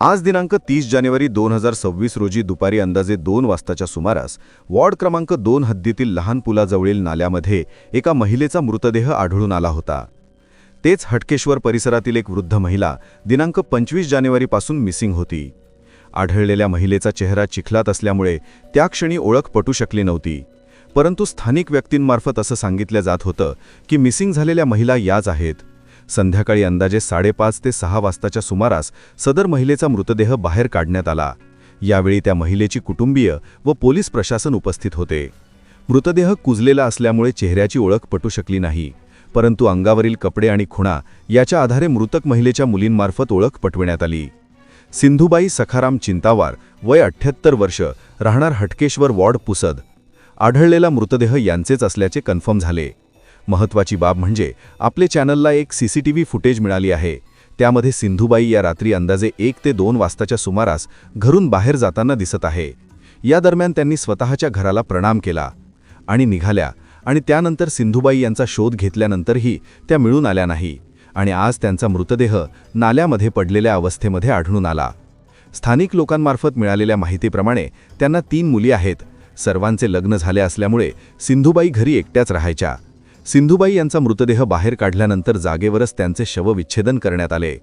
आज दिनांक तीस जानेवारी दोन हजार सव्वीस रोजी दुपारी अंदाजे दोन वाजताच्या सुमारास वॉर्ड क्रमांक दोन हद्दीतील लहान पुलाजवळील नाल्यामध्ये एका महिलेचा मृतदेह आढळून आला होता. तेच हटकेश्वर परिसरातील एक वृद्ध महिला दिनांक पंचवीस जानेवारीपासून मिसिंग होती. आढळलेल्या महिलेचा चेहरा चिखलात असल्यामुळे त्या क्षणी ओळख पटू शकली नव्हती. परंतु स्थानिक व्यक्तींमार्फत असं सांगितलं जात होतं की मिसिंग झालेल्या महिला याच आहेत. संध्याकाळी अंदाजे साडेपाच ते सहा वाजताच्या सुमारास सदर महिलेचा मृतदेह बाहेर काढण्यात आला. यावेळी त्या महिलेची कुटुंबीय व पोलीस प्रशासन उपस्थित होते. मृतदेह कुजलेला असल्यामुळे चेहऱ्याची ओळख पटू शकली नाही. परंतु अंगावरील कपडे आणि खुणा याच्या आधारे मृतक महिलेच्या मुलींमार्फत ओळख पटविण्यात आली. सिंधुबाई सखाराम चिंतावार वय अठ्ठ्याहत्तर वर्ष राहणार हटकेश्वर वॉर्ड पुसद. आढळलेला मृतदेह यांचेच असल्याचे कन्फर्म झाले. महत्त्वाची बाब म्हणजे आपले चॅनलला एक सीसीटीव्ही फुटेज मिळाली आहे. त्यामध्ये सिंधुबाई या रात्री अंदाजे एक ते दोन वाजताच्या सुमारास घरून बाहेर जाताना दिसत आहे. या दरम्यान त्यांनी स्वतःच्या घराला प्रणाम केला आणि निघाल्या आणि त्यानंतर सिंधुबाई यांचा शोध घेतल्यानंतरही त्या मिळून आल्या नाही आणि आज त्यांचा मृतदेह नाल्यामध्ये पडलेल्या अवस्थेमध्ये आढळून आला. स्थानिक लोकांमार्फत मिळालेल्या माहितीप्रमाणे त्यांना तीन मुली आहेत. सर्वांचे लग्न झाले असल्यामुळे सिंधुबाई घरी एकट्याच राहायच्या. सिंधुबाई यांचा मृतदेह बाहेर काढल्यानंतर जागेवरच त्यांचे शवविच्छेदन करण्यात आले.